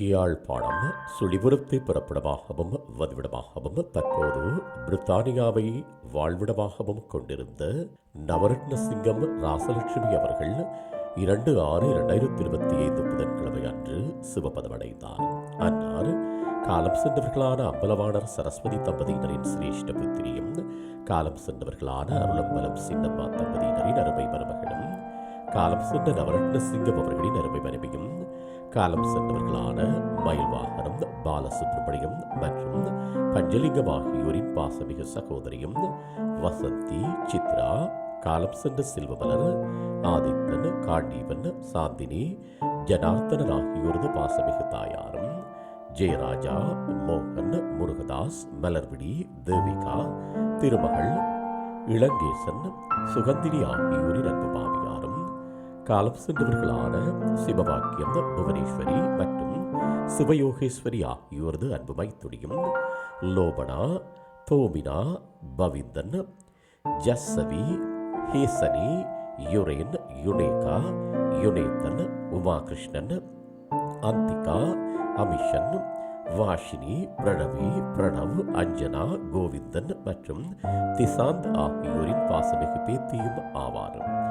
யாழ்ப்பாணம் சுழிபுரத்தை பிறப்பிடமாகவும் வதிவிடமாகவும் தற்போது பிரித்தானியாவை வாழ்விடமாகவும் கொண்டிருந்த நவரத்ன சிங்கம் ராசலட்சுமி அவர்கள் இரண்டு ஆறு இரண்டாயிரத்தி இருபத்தி ஐந்து புதன்கிழமை அன்று சிவபதமடைந்தார். அன்னார் காலம் சென்றவர்களான அம்பலவாணர் சரஸ்வதி தம்பதியினரின் சிரேஷ்ட புத்திரியும் காலம் சென்றவர்களான அருளம்பலம் சின்னம்மா தம்பதியினரின் அருமை மருமகளும் காலம் சென்ற நவரத்ன சிங்கம் அவர்களின் அருமை மனைவியும் காலம் சென்றவர்களான மயில்வாகனம் பாலசுப்ரமணியம் மற்றும் பஞ்சலிங்கம் ஆகியோரின் பாசமிகு சகோதரியும் வசந்தி சித்ரா காலம் சென்ற செல்வமலர் ஆதித்தன் காண்டீவன் சாந்தினி ஜனார்த்தனன் ஆகியோரது பாசமிகு தாயாரும் ஜெயராஜா மோகன் முருகதாஸ் மலர்விடி தேவிகா திருமகள் இளங்கேசன் சுகந்தினி ஆகியோரின் அன்பு பாவியார் காலம் சென்றவர்களான சிவபாக்கியம் புவனேஸ்வரி மற்றும் சிவயோகேஸ்வரி ஆகியோரது அன்பு மைத்துடியும் லோபனா தோமினா பவிந்தன் ஜஸ்ஸவி ஹேசனி யுரேன் யுனேகா யுனேத்தன் உமாகிருஷ்ணன் அந்திகா அமிஷன் வாஷினி பிரணவி பிரணவ் அஞ்சனா கோவிந்தன் மற்றும் திசாந்த் ஆகியோரின் பாசமிகு பேத்தியும் ஆவார்.